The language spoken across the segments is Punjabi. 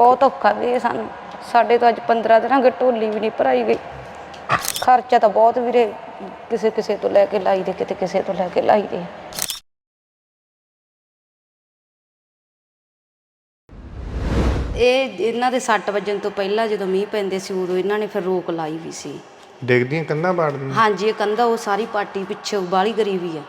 ਬਹੁਤ ਔਖਾ ਵੀਰੇ ਸਾਨੂੰ। ਸਾਡੇ ਤੋਂ ਅੱਜ 15 ਦਿਨਾਂ ਗੇ ਢੋਲੀ ਵੀ ਨਹੀਂ ਭਰਾਈ ਗਈ। ਖਰਚਾ ਤਾਂ ਬਹੁਤ ਵੀਰੇ ਕਿਸੇ ਕਿਸੇ ਤੋਂ ਲੈ ਕੇ ਲਾਈ ਦੇ ਕਿਤੇ ਕਿਸੇ ਤੋਂ ਲੈ ਕੇ ਲਾਈ ਦੇ। ਇਹ ਇਹਨਾਂ ਦੇ ਸੱਟ ਵੱਜਣ ਤੋਂ ਪਹਿਲਾਂ ਜਦੋਂ ਮੀਂਹ ਪੈਂਦੇ ਸੀ ਉਦੋਂ ਇਹਨਾਂ ਨੇ ਫਿਰ ਰੋਕ ਲਾਈ ਵੀ ਸੀ। ਡਿੱਗਦੀਆਂ ਕੰਧਾਂ ਪਾੜਦੀਆਂ ਹਾਂਜੀ ਇਹ ਕੰਧਾ ਉਹ ਸਾਰੀ ਪਾਟੀ ਪਿੱਛੇ ਬਾਲੀ ਗਰੀਬੀ ਆ।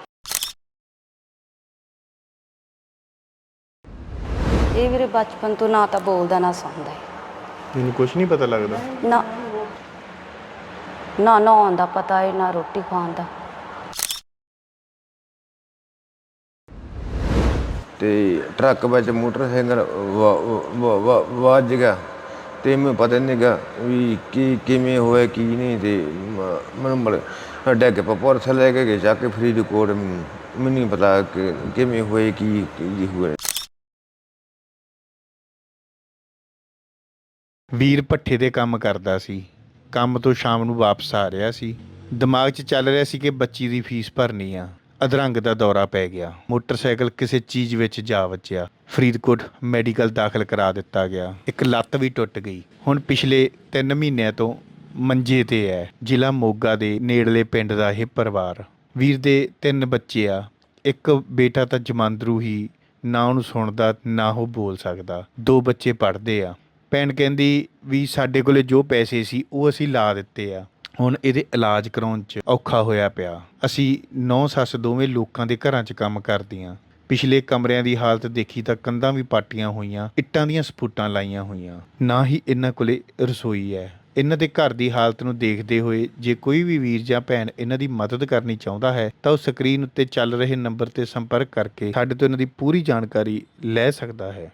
ਇਹ ਵੀਰੇ ਬਚਪਨ ਤੋਂ ਨਾ ਤਾਂ ਬੋਲਦਾ ਨਾ ਸੁਣਦਾ ਹੈ। ਮੈਨੂੰ ਕੁਝ ਨਹੀਂ ਪਤਾ ਲੱਗਦਾ। ਨਾ। ਨਾ ਨਹਾਉਣ ਦਾ ਪਤਾ ਹੈ ਨਾ ਰੋਟੀ ਖਾਣ ਦਾ। ਤੇ ਟਰੱਕ ਵਿੱਚ ਮੋਟਰਸਾਈਕਲ ਵਾ- ਵਾ- ਵਾ- ਵੱਜ ਗਿਆ ਤੇ ਮੈਨੂੰ ਪਤਾ ਨਹੀਂ ਗਾ ਵੀ ਕੀ ਕਿਵੇਂ ਹੋਇਆ ਕੀ ਨਹੀਂ ਤੇ ਮ- ਮੈਨੂੰ ਮੜ ਡੈਗ ਪਪੋਰ ਥੱਲੇ ਕੇ ਗਏ ਜਾ ਕੇ ਫਰੀਦਕੋਟ। ਮੈਨੂੰ ਮੈਨੂੰ ਨਹੀਂ ਪਤਾ ਕਿ ਕਿਵੇਂ ਹੋਏ ਕੀ ਕੀ ਹੋਇਆ। ਵੀਰ ਭੱਠੇ ਦੇ ਕੰਮ ਕਰਦਾ ਸੀ। ਕੰਮ ਤੋਂ ਸ਼ਾਮ ਨੂੰ ਵਾਪਸ ਆ ਰਿਹਾ ਸੀ। ਦਿਮਾਗ 'ਚ ਚੱਲ ਰਿਹਾ ਸੀ ਕਿ ਬੱਚੀ ਦੀ ਫੀਸ ਭਰਨੀ ਆ। ਅਧਰੰਗ ਦਾ ਦੌਰਾ ਪੈ ਗਿਆ। ਮੋਟਰਸਾਈਕਲ ਕਿਸੇ ਚੀਜ਼ ਵਿੱਚ ਜਾ ਵੱਜਿਆ। ਫਰੀਦਕੋਟ ਮੈਡੀਕਲ ਦਾਖਲ ਕਰਾ ਦਿੱਤਾ ਗਿਆ। ਇੱਕ ਲੱਤ ਵੀ ਟੁੱਟ ਗਈ। ਹੁਣ ਪਿਛਲੇ 3 ਮਹੀਨਿਆਂ ਤੋਂ ਮੰਜੇ ਤੇ ਹੈ ਜ਼ਿਲ੍ਹਾ ਮੋਗਾ ਦੇ ਨੇੜਲੇ ਪਿੰਡ ਦਾ ਇਹ ਪਰਿਵਾਰ। ਵੀਰ ਦੇ ਤਿੰਨ ਬੱਚੇ ਆ। ਇੱਕ ਬੇਟਾ ਤਾਂ ਜਮਾਂਦਰੂ ਹੀ। ਨਾ ਉਹਨੂੰ ਸੁਣਦਾ, ਨਾ ਉਹ ਬੋਲ ਸਕਦਾ। ਦੋ ਬੱਚੇ ਪੜ੍ਹਦੇ ਆ। ਭੈਣ ਕਹਿੰਦੀ ਵੀ ਸਾਡੇ ਕੋਲੇ ਜੋ ਪੈਸੇ ਸੀ, ਉਹ ਅਸੀਂ ਲਾ ਦਿੱਤੇ ਆ। ਹੁਣ ਇਹਦੇ ਇਲਾਜ ਕਰਾਉਣ 'ਚ ਔਖਾ ਹੋਇਆ ਪਿਆ। ਅਸੀਂ ਨੌ ਸੱਸ ਦੋਵੇਂ ਲੋਕਾਂ ਦੇ ਘਰਾਂ 'ਚ ਕੰਮ ਕਰਦੀਆਂ। ਪਿਛਲੇ ਕਮਰਿਆਂ ਦੀ ਹਾਲਤ ਦੇਖੀ ਤਾਂ ਕੰਧਾਂ ਵੀ ਪਾਟੀਆਂ ਹੋਈਆਂ, ਇੱਟਾਂ ਦੀਆਂ ਸਪੂਟਾਂ ਲਾਈਆਂ ਹੋਈਆਂ। ਨਾ ਹੀ ਇਹਨਾਂ ਕੋਲੇ ਰਸੋਈ ਹੈ। ਇਹਨਾਂ ਦੇ ਘਰ ਦੀ ਹਾਲਤ ਨੂੰ ਦੇਖਦੇ ਹੋਏ ਜੇ ਕੋਈ ਵੀ ਵੀਰ ਜਾਂ ਭੈਣ ਇਹਨਾਂ ਦੀ ਮਦਦ ਕਰਨੀ ਚਾਹੁੰਦਾ ਹੈ, ਤਾਂ ਉਹ ਸਕਰੀਨ ਉੱਤੇ ਚੱਲ ਰਹੇ ਨੰਬਰ ਤੇ ਸੰਪਰਕ ਕਰਕੇ ਸਾਡੇ ਤੋਂ ਇਹਨਾਂ ਦੀ ਪੂਰੀ ਜਾਣਕਾਰੀ ਲੈ ਸਕਦਾ ਹੈ।